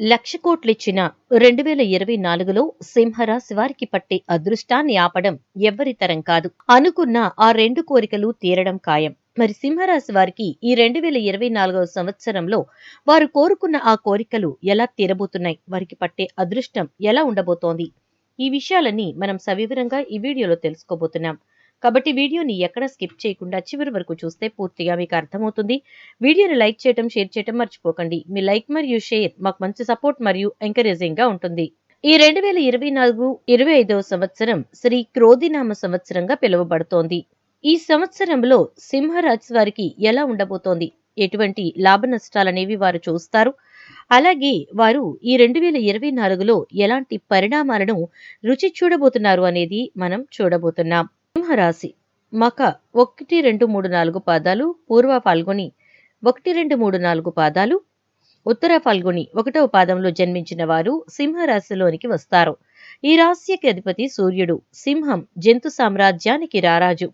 లక్ష కోట్లిచ్చిన రెండు వేల ఇరవై నాలుగులో సింహరాశి వారికి పట్టే అదృష్టాన్ని ఆపడం ఎవ్వరి తరం కాదు. అనుకున్న ఆ రెండు కోరికలు తీరడం ఖాయం. మరి సింహరాశి వారికి ఈ రెండు వేల ఇరవై నాలుగవ సంవత్సరంలో వారు కోరుకున్న ఆ కోరికలు ఎలా తీరబోతున్నాయి? వారికి పట్టే అదృష్టం ఎలా ఉండబోతోంది? ఈ విషయాలన్నీ మనం సవివరంగా ఈ వీడియోలో తెలుసుకోబోతున్నాం. కాబట్టి వీడియోని ఎక్కడ స్కిప్ చేయకుండా చివరి వరకు చూస్తే పూర్తిగా మీకు అర్థమవుతుంది. వీడియోని లైక్ చేయడం షేర్ చేయడం మర్చిపోకండి. మీ లైక్ మరియు షేర్ మాకు మంచి సపోర్ట్ మరియు ఎంకరేజింగ్గా ఉంటుంది. ఈ రెండు వేల ఇరవై నాలుగు ఇరవై ఐదవ సంవత్సరం శ్రీ క్రోధినామ సంవత్సరంగా పిలువబడుతోంది. ఈ సంవత్సరంలో సింహరాశి వారికి ఎలా ఉండబోతోంది? ఎటువంటి లాభ నష్టాలనేవి వారు చూస్తారు. అలాగే వారు ఈ రెండు వేల ఇరవై నాలుగులో ఎలాంటి పరిణామాలను రుచి చూడబోతున్నారు అనేది మనం చూడబోతున్నాం. సింహరాశి. మక ఒకటి రెండు మూడు నాలుగు పాదాలు. పూర్వ ఫాల్గుని ఒకటి రెండు మూడు నాలుగు పాదాలు. ఉత్తర ఫాల్గుని ఒకటవ పాదంలో జన్మించిన వారు సింహరాశిలోనికి వస్తారు. ఈ రాశికి అధిపతి సూర్యుడు. సింహం జంతు సామ్రాజ్యానికి రారాజు.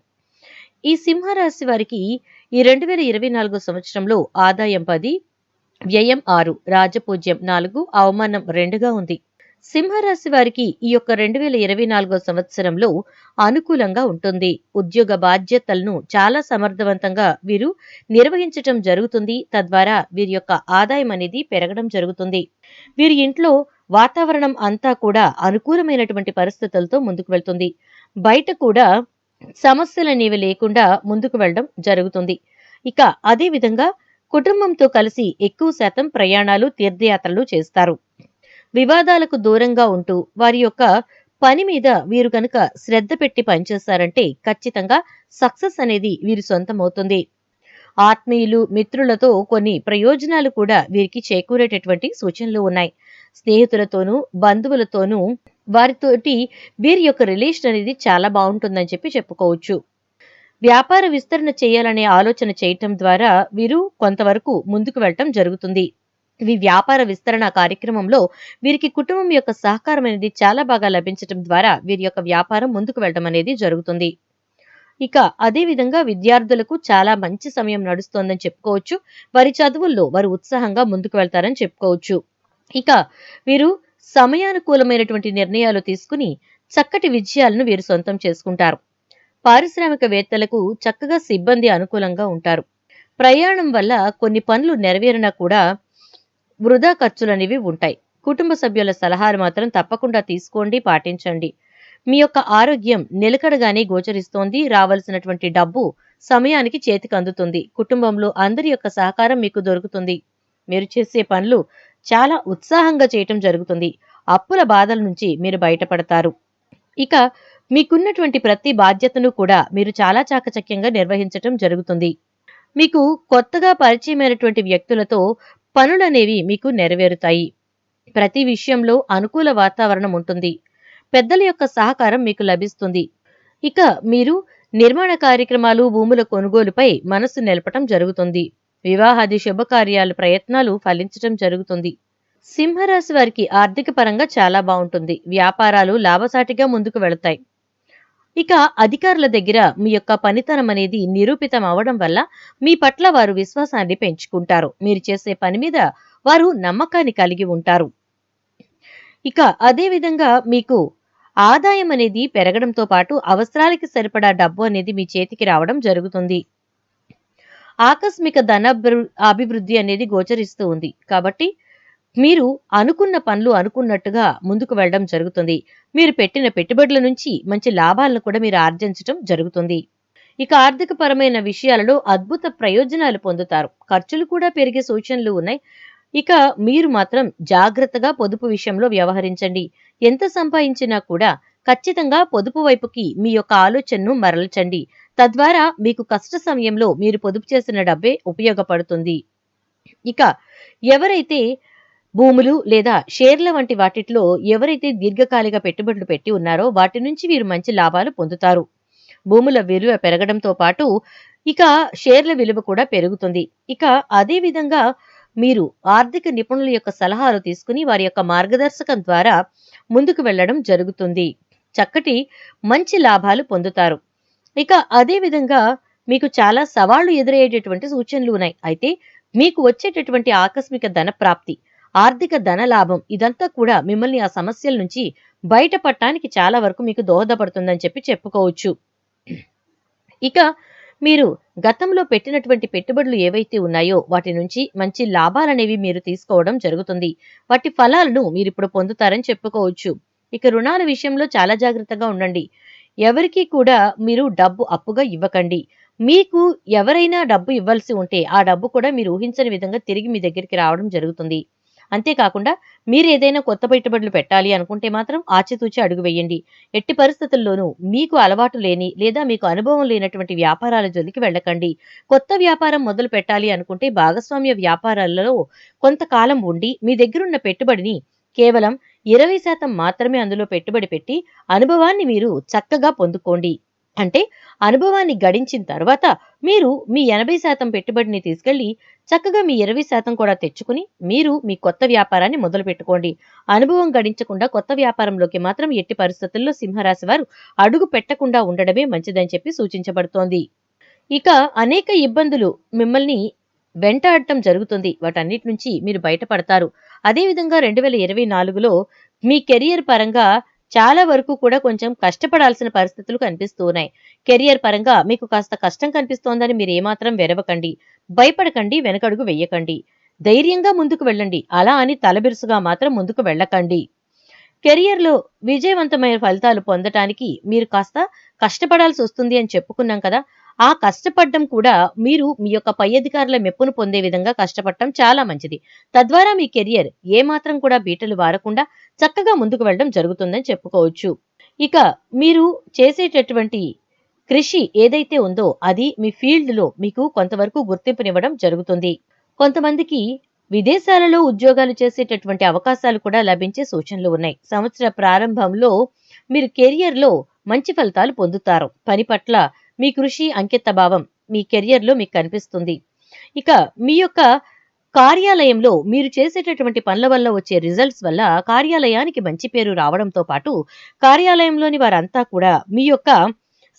ఈ సింహరాశి వారికి ఈ రెండు వేల ఇరవై నాలుగు సంవత్సరంలో ఆదాయం పది వ్యయం ఆరు రాజపూజ్యం నాలుగు అవమానం రెండుగా ఉంది. సింహరాశి వారికి ఈ యొక్క రెండు వేల ఇరవై నాలుగో సంవత్సరంలో అనుకూలంగా ఉంటుంది. ఉద్యోగ బాధ్యతలను చాలా సమర్థవంతంగా వీరు నిర్వహించటం జరుగుతుంది. తద్వారా వీరి యొక్క ఆదాయం అనేది పెరగడం జరుగుతుంది. వీరి ఇంట్లో వాతావరణం అంతా కూడా అనుకూలమైనటువంటి పరిస్థితులతో ముందుకు వెళ్తుంది. బయట కూడా సమస్యలనేవి లేకుండా ముందుకు వెళ్ళడం జరుగుతుంది. ఇక అదే విధంగా కుటుంబంతో కలిసి ఎక్కువ శాతం ప్రయాణాలు తీర్థయాత్రలు చేస్తారు. వివాదాలకు దూరంగా ఉంటూ వారి యొక్క పని మీద వీరు కనుక శ్రద్ధ పెట్టి పనిచేస్తారంటే ఖచ్చితంగా సక్సెస్ అనేది వీరి సొంతమవుతుంది. ఆత్మీయులు మిత్రులతో కొన్ని ప్రయోజనాలు కూడా వీరికి చేకూరేటటువంటి సూచనలు ఉన్నాయి. స్నేహితులతోనూ బంధువులతోనూ వారితోటి వీరి యొక్క రిలేషన్ అనేది చాలా బాగుంటుందని చెప్పి చెప్పుకోవచ్చు. వ్యాపార విస్తరణ చేయాలనే ఆలోచన చేయటం ద్వారా వీరు కొంతవరకు ముందుకు వెళ్ళటం జరుగుతుంది. ఈ వ్యాపార విస్తరణ కార్యక్రమంలో వీరికి కుటుంబం యొక్క సహకారం అనేది చాలా బాగా లభించడం ద్వారా వీరి యొక్క వ్యాపారం ముందుకు వెళ్ళడం అనేది జరుగుతుంది. ఇక అదే విధంగా విద్యార్థులకు చాలా మంచి సమయం నడుస్తోందని చెప్పుకోవచ్చు. వారి చదువుల్లో వారు ఉత్సాహంగా ముందుకు వెళ్తారని చెప్పుకోవచ్చు. ఇక వీరు సమయానుకూలమైనటువంటి నిర్ణయాలు తీసుకుని చక్కటి విజయాలను వీరు సొంతం చేసుకుంటారు. పారిశ్రామికవేత్తలకు చక్కగా సిబ్బంది అనుకూలంగా ఉంటారు. ప్రయాణం వల్ల కొన్ని పనులు నెరవేరినా కూడా వృధా ఖర్చులనేవి ఉంటాయి. కుటుంబ సభ్యుల సలహాలు మాత్రం తప్పకుండా తీసుకోండి పాటించండి. మీ యొక్క ఆరోగ్యం నిలకడగానే గోచరిస్తోంది. రావాల్సినటువంటి డబ్బు సమయానికి చేతికి అందుతుంది. కుటుంబంలో అందరి యొక్క సహకారం మీకు దొరుకుతుంది. మీరు చేసే పనులు చాలా ఉత్సాహంగా చేయటం జరుగుతుంది. అప్పుల బాధల నుంచి మీరు బయటపడతారు. ఇక మీకున్నటువంటి ప్రతి బాధ్యతను కూడా మీరు చాలా చాకచక్యంగా నిర్వహించటం జరుగుతుంది. మీకు కొత్తగా పరిచయమైనటువంటి వ్యక్తులతో పనులనేవి మీకు నెరవేరుతాయి. ప్రతి విషయంలో అనుకూల వాతావరణం ఉంటుంది. పెద్దల యొక్క సహకారం మీకు లభిస్తుంది. ఇక మీరు నిర్మాణ కార్యక్రమాలు భూముల కొనుగోలుపై మనసు నిలపటం జరుగుతుంది. వివాహాది శుభకార్యాల ప్రయత్నాలు ఫలించటం జరుగుతుంది. సింహరాశి వారికి ఆర్థిక పరంగా చాలా బాగుంటుంది. వ్యాపారాలు లాభసాటిగా ముందుకు వెళతాయి. ఇక అధికారుల దగ్గర మీ యొక్క పనితనం అనేది నిరూపితం అవడం వల్ల మీ పట్ల వారు విశ్వాసాన్ని పెంచుకుంటారు. మీరు చేసే పని మీద వారు నమ్మకాన్ని కలిగి ఉంటారు. ఇక అదేవిధంగా మీకు ఆదాయం అనేది పెరగడంతో పాటు అవసరాలకి సరిపడా డబ్బు అనేది మీ చేతికి రావడం జరుగుతుంది. ఆకస్మిక ధన అభివృద్ధి అనేది గోచరిస్తూ ఉంది. కాబట్టి మీరు అనుకున్న పనులు అనుకున్నట్టుగా ముందుకు వెళ్ళడం జరుగుతుంది. మీరు పెట్టిన పెట్టుబడుల నుంచి మంచి లాభాలను కూడా మీరు ఆర్జించడం జరుగుతుంది. ఇక ఆర్థిక పరమైన విషయాలలో అద్భుత ప్రయోజనాలు పొందుతారు. ఖర్చులు కూడా పెరిగే సూచనలు ఉన్నాయి. ఇక మీరు మాత్రం జాగ్రత్తగా పొదుపు విషయంలో వ్యవహరించండి. ఎంత సంపాదించినా కూడా ఖచ్చితంగా పొదుపు వైపుకి మీ యొక్క ఆలోచనను మరల్చండి. తద్వారా మీకు కష్ట సమయంలో మీరు పొదుపు చేసిన డబ్బే ఉపయోగపడుతుంది. ఇక ఎవరైతే భూములు లేదా షేర్ల వంటి వాటిట్లో ఎవరైతే దీర్ఘకాలిక పెట్టుబడులు పెట్టి ఉన్నారో వాటి నుంచి వీరు మంచి లాభాలు పొందుతారు. భూముల విలువ పెరగడంతో పాటు ఇక షేర్ల విలువ కూడా పెరుగుతుంది. ఇక అదే విధంగా మీరు ఆర్థిక నిపుణుల యొక్క సలహాలు తీసుకుని వారి యొక్క మార్గదర్శకం ద్వారా ముందుకు వెళ్ళడం జరుగుతుంది. చక్కటి మంచి లాభాలు పొందుతారు. ఇక అదే విధంగా మీకు చాలా సవాళ్ళు ఎదురయ్యేటటువంటి సూచనలు ఉన్నాయి. అయితే మీకు వచ్చేటటువంటి ఆకస్మిక ధన ప్రాప్తి ఆర్థిక ధన లాభం ఇదంతా కూడా మిమ్మల్ని ఆ సమస్యల నుంచి బయటపడటానికి చాలా వరకు మీకు దోహదపడుతుందని చెప్పి చెప్పుకోవచ్చు. ఇక మీరు గతంలో పెట్టినటువంటి పెట్టుబడులు ఏవైతే ఉన్నాయో వాటి నుంచి మంచి లాభాలనేవి మీరు తీసుకోవడం జరుగుతుంది. వాటి ఫలాలను మీరు ఇప్పుడు పొందుతారని చెప్పుకోవచ్చు. ఇక రుణాల విషయంలో చాలా జాగ్రత్తగా ఉండండి. ఎవరికి కూడా మీరు డబ్బు అప్పుగా ఇవ్వకండి. మీకు ఎవరైనా డబ్బు ఇవ్వాల్సి ఉంటే ఆ డబ్బు కూడా మీరు ఊహించని విధంగా తిరిగి మీ దగ్గరికి రావడం జరుగుతుంది. అంతేకాకుండా మీరు ఏదైనా కొత్త పెట్టుబడులు పెట్టాలి అనుకుంటే మాత్రం ఆచితూచి అడుగు వేయండి. ఎట్టి పరిస్థితుల్లోనూ మీకు అలవాటు లేని లేదా మీకు అనుభవం లేనటువంటి వ్యాపారాల జోలికి వెళ్ళకండి. కొత్త వ్యాపారం మొదలు పెట్టాలి అనుకుంటే భాగస్వామ్య వ్యాపారాలలో కొంతకాలం ఉండి మీ దగ్గరున్న పెట్టుబడిని కేవలం ఇరవై శాతం మాత్రమే అందులో పెట్టుబడి పెట్టి అనుభవాన్ని మీరు చక్కగా పొందుకోండి. అంటే అనుభవాన్ని గడించిన తర్వాత మీరు మీ ఎనభై శాతం పెట్టుబడిని తీసుకెళ్ళి చక్కగా మీ ఇరవై శాతం కూడా తెచ్చుకుని మీరు మీ కొత్త వ్యాపారాన్ని మొదలు పెట్టుకోండి. అనుభవం గడించకుండా కొత్త వ్యాపారంలోకి మాత్రం ఎట్టి పరిస్థితుల్లో సింహరాశి వారు అడుగు పెట్టకుండా ఉండడమే మంచిదని చెప్పి సూచించబడుతోంది. ఇక అనేక ఇబ్బందులు మిమ్మల్ని వెంటాడటం జరుగుతుంది. వాటన్నిటి నుంచి మీరు బయటపడతారు. అదేవిధంగా రెండు వేల ఇరవై నాలుగులో మీ కెరియర్ పరంగా చాలా వరకు కూడా కొంచెం కష్టపడాల్సిన పరిస్థితులు కనిపిస్తున్నాయి. కెరియర్ పరంగా మీకు కాస్త కష్టం కనిపిస్తోందని మీరు ఏమాత్రం వెరవకండి. భయపడకండి వెనకడుగు వెయ్యకండి ధైర్యంగా ముందుకు వెళ్ళండి. అలా అని తలబిరుసుగా మాత్రం ముందుకు వెళ్ళకండి. కెరియర్లో విజయవంతమైన ఫలితాలు పొందటానికి మీరు కాస్త కష్టపడాల్సి వస్తుంది అని చెప్పుకున్నాం కదా. ఆ కష్టపడడం కూడా మీరు మీ యొక్క పై అధికారుల మెప్పును పొందే విధంగా కష్టపడటం చాలా మంచిది. తద్వారా మీ కెరియర్ ఏమాత్రం కూడా బీటలు వారకుండా చక్కగా ముందుకు వెళ్ళడం జరుగుతుందని చెప్పుకోవచ్చు. ఇక మీరు చేసేటటువంటి కృషి ఏదైతే ఉందో అది మీ ఫీల్డ్లో మీకు కొంతవరకు గుర్తింపునివ్వడం జరుగుతుంది. కొంతమందికి విదేశాలలో ఉద్యోగాలు చేసేటటువంటి అవకాశాలు కూడా లభించే సూచనలు ఉన్నాయి. సంవత్సర ప్రారంభంలో మీరు కెరియర్లో మంచి ఫలితాలు పొందుతారు. పని పట్ల మీ కృషి అంకితభావం మీ కెరియర్లో మీకు కనిపిస్తుంది. ఇక మీ యొక్క కార్యాలయంలో మీరు చేసేటటువంటి పనుల వల్ల వచ్చే రిజల్ట్స్ వల్ల కార్యాలయానికి మంచి పేరు రావడంతో పాటు కార్యాలయంలోని వారంతా కూడా మీ యొక్క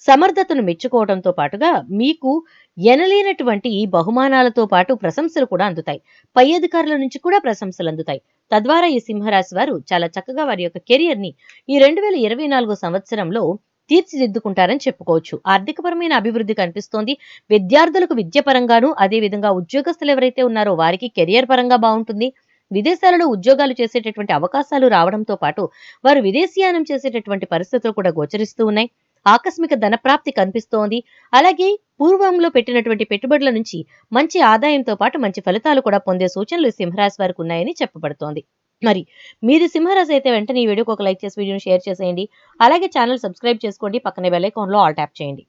సమర్థతను మెచ్చుకోవడంతో పాటుగా మీకు ఎనలేనటువంటి బహుమానాలతో పాటు ప్రశంసలు కూడా అందుతాయి. పై అధికారుల నుంచి కూడా ప్రశంసలు అందుతాయి. తద్వారా ఈ సింహరాశి వారు చాలా చక్కగా వారి యొక్క కెరియర్ని ఈ రెండు వేల ఇరవై నాలుగో సంవత్సరంలో తీర్చిదిద్దుకుంటారని చెప్పుకోవచ్చు. ఆర్థికపరమైన అభివృద్ధి కనిపిస్తోంది. విద్యార్థులకు విద్య పరంగాను అదేవిధంగా ఉద్యోగస్తులు ఎవరైతే ఉన్నారో వారికి కెరియర్ పరంగా బాగుంటుంది. విదేశాలలో ఉద్యోగాలు చేసేటటువంటి అవకాశాలు రావడంతో పాటు వారు విదేశీయానం చేసేటటువంటి పరిస్థితులు కూడా గోచరిస్తూ ఉన్నాయి. ఆకస్మిక ధనప్రాప్తి కనిపిస్తోంది. అలాగే పూర్వంలో పెట్టినటువంటి పెట్టుబడుల నుంచి మంచి ఆదాయంతో పాటు మంచి ఫలితాలు కూడా పొందే సూచనలు సింహరాశి వారికి ఉన్నాయని చెప్పబడుతోంది. మరి మీరు సింహరాశి అయితే వెంటనే ఈ వీడియోకి ఒక లైక్ చేసి వీడియోని షేర్ చేసేయండి. అలాగే ఛానల్ సబ్స్క్రైబ్ చేసుకోండి. పక్కనే బెల్ ఐకాన్లో ఆల్ ట్యాప్ చేయండి.